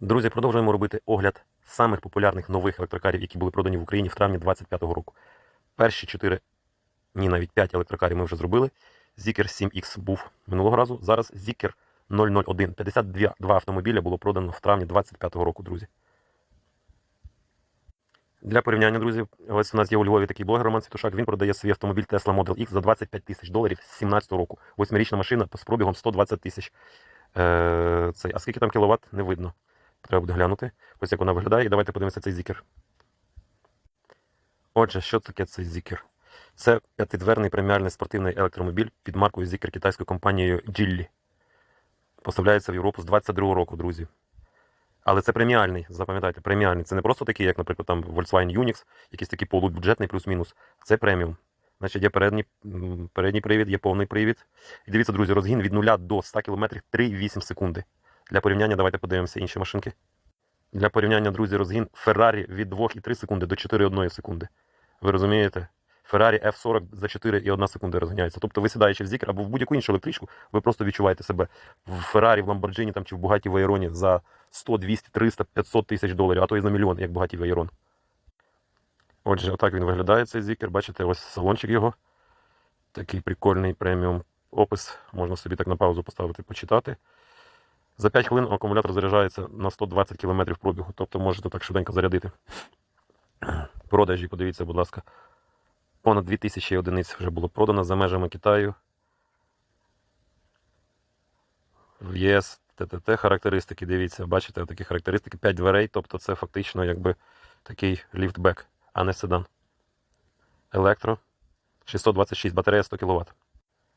Друзі, продовжуємо робити огляд самих популярних нових електрокарів, які були продані в Україні в травні 2025 року. Перші 4, ні, навіть 5 електрокарів ми вже зробили. Zikr 7X був минулого разу. Зараз Zikr 001. 52 два автомобіля було продано в травні 2025 року, друзі. Для порівняння, друзі, ось у нас є у Львові такий блогер Роман Світушак. Він продає свій автомобіль Tesla Model X за 25 тисяч доларів з 17 року. Восьмирічна машина з пробігом 120 тисяч. Е, а скільки там кіловат, не видно. Треба буде глянути. Ось як вона виглядає. І давайте подивимося цей зікер. Отже, що таке цей зікер? Це п'ятидверний преміальний спортивний електромобіль під маркою Zikr китайською компанією Geely. Поставляється в Європу з 22 року, друзі. Але це преміальний, запам'ятайте, преміальний. Це не просто такий, як, наприклад, там Volkswagen Unix, якийсь такий полубюджетний плюс-мінус. Це преміум. Значить, є передній, передній привід, є повний привід. І дивіться, друзі, розгін від 0 до 100 км 3,8 секунди. Для порівняння давайте подивимося інші машинки. Для порівняння, друзі, розгін Ferrari від 2,3 секунди до 4,1 секунди. Ви розумієте? Ferrari F40 за 4,1 секунди розганяється. Тобто ви сідаючи в Zikr або в будь-яку іншу електричку, ви просто відчуваєте себе в Ferrari, в Lamborghini там, чи в Bugatti Veyron за 100, 200, 300, 500 тисяч доларів, а то і за мільйон, як Bugatti Veyron. Отже, отак він виглядає цей Zikr. Бачите, ось салончик його. Такий прикольний преміум опис. Можна собі так на паузу поставити, почитати. За 5 хвилин акумулятор заряджається на 120 км пробігу, тобто можете так швиденько зарядити. Продажі, подивіться, будь ласка. Понад 2000 одиниць вже було продано за межами Китаю. В ЄС ТТТ характеристики, дивіться, бачите, такі характеристики 5 дверей, тобто це фактично якби такий ліфтбек, а не седан. Електро 626, батарея 100 кВт.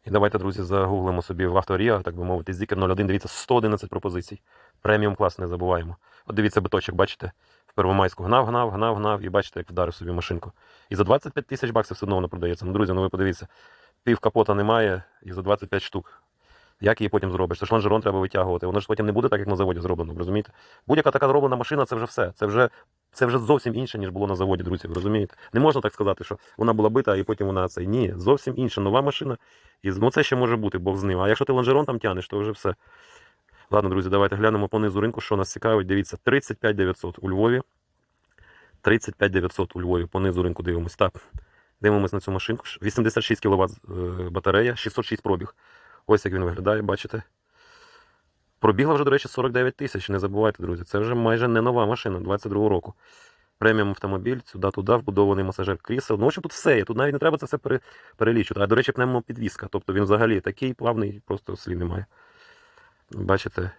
І давайте, друзі, загуглимо собі в авторія, так би мовити, Зікер 01, дивіться, 111 пропозицій. Преміум клас, не забуваємо. От дивіться биточок, бачите, в Первомайську гнав, гнав, гнав, гнав, і бачите, як вдарив собі машинку. І за 25 тисяч баксів все одно воно продається. Ну, друзі, ну ви подивіться, пів капота немає і за 25 штук. Як її потім зробиш? Це ж лонжерон треба витягувати. Воно ж потім не буде так, як на заводі зроблено, розумієте? Будь-яка така зроблена машина це вже все. Це вже, це вже зовсім інше, ніж було на заводі, друзі. Розумієте? Не можна так сказати, що вона була бита, і потім вона це. Ні, зовсім інша нова машина. І ну це ще може бути, Бог з ним. А якщо ти лонжерон там тянеш, то вже все. Ладно, друзі, давайте глянемо по низу ринку, що нас цікавить. Дивіться, 35 900 у Львові. 35 900 у Львові. По низу ринку дивимось. Так. Дивимось на цю машинку. 86 кВт батарея, 606 пробіг. Ось як він виглядає, бачите. Пробігла вже, до речі, 49 тисяч. Не забувайте, друзі. Це вже майже не нова машина 22 року. Преміум автомобіль, сюди-туди, вбудований масажер крісел. Ну, в общем, тут все є. Тут навіть не треба це все пере- перелічувати. А, до речі, пневмопідвізка. Тобто він взагалі такий плавний, просто слів немає. Бачите,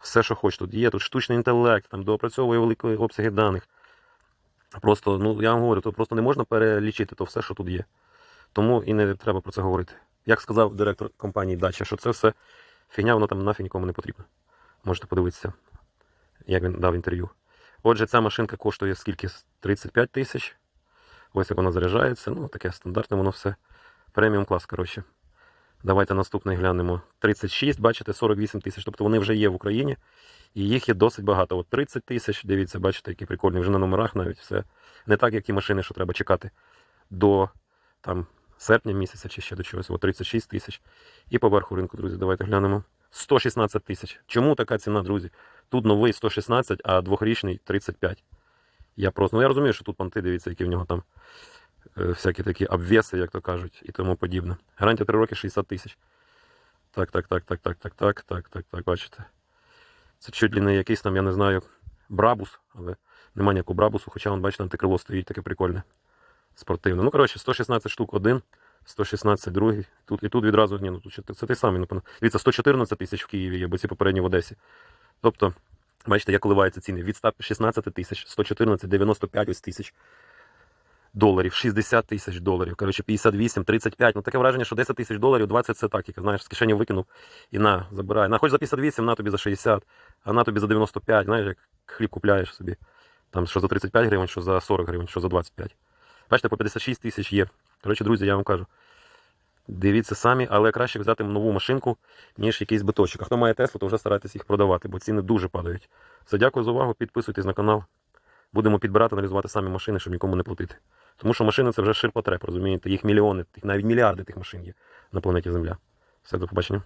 все, що хоч тут є. Тут штучний інтелект, там доопрацьовує великі обсяги даних. Просто, ну я вам говорю, то просто не можна перелічити то все, що тут є. Тому і не треба про це говорити. Як сказав директор компанії Дача, що це все фігня, воно там нафіг нікому не потрібно. Можете подивитися, як він дав інтерв'ю. Отже, ця машинка коштує скільки? 35 тисяч. Ось як вона заряджається. Ну, таке стандартне воно все. Преміум клас, коротше. Давайте наступний глянемо. 36, бачите, 48 тисяч. Тобто вони вже є в Україні. І їх є досить багато. От 30 тисяч, дивіться, бачите, які прикольні. Вже на номерах навіть все. Не так, як ті машини, що треба чекати до там, серпня місяця чи ще до чогось. От 36 тисяч. І по верху ринку, друзі, давайте глянемо. 116 тисяч. Чому така ціна, друзі? Тут новий 116, а двохрічний 35. Я просто, ну я розумію, що тут понти, дивіться, які в нього там е, всякі такі обвеси, як то кажуть, і тому подібне. Гарантія 3 роки 60 тисяч. Так, так, так, так, так, так, так, так, так, так, бачите. Це чуть ли не якийсь там, я не знаю, брабус, але нема ніякого брабусу, хоча, вон, бачите, антикрило стоїть таке прикольне. Спортивне. Ну, коротше, 116 штук один, 116 другий. Тут, і тут відразу, ні, ну тут це той самий, напевно. Дивіться, 114 тисяч в Києві є, бо ці попередні в Одесі. Тобто, бачите, як коливаються ціни. Від 116 тисяч, 114, 95 ось тисяч доларів, 60 тисяч доларів, коротше, 58, 35. Ну таке враження, що 10 тисяч доларів, 20 це так, як знаєш, з кишені викинув і на, забирай. На хоч за 58, на тобі за 60, а на тобі за 95, знаєш, як хліб купляєш собі. Там що за 35 гривень, що за 40 гривень, що за 25. Бачите, по 56 тисяч є. Коротше, друзі, я вам кажу. Дивіться самі, але краще взяти нову машинку, ніж якийсь биточок. А хто має Теслу, то вже старайтесь їх продавати, бо ціни дуже падають. Все, дякую за увагу, підписуйтесь на канал. Будемо підбирати, аналізувати самі машини, щоб нікому не платити. Тому що машини це вже ширпотреб, розумієте? Їх мільйони, навіть мільярди тих машин є на планеті Земля. Все, до побачення.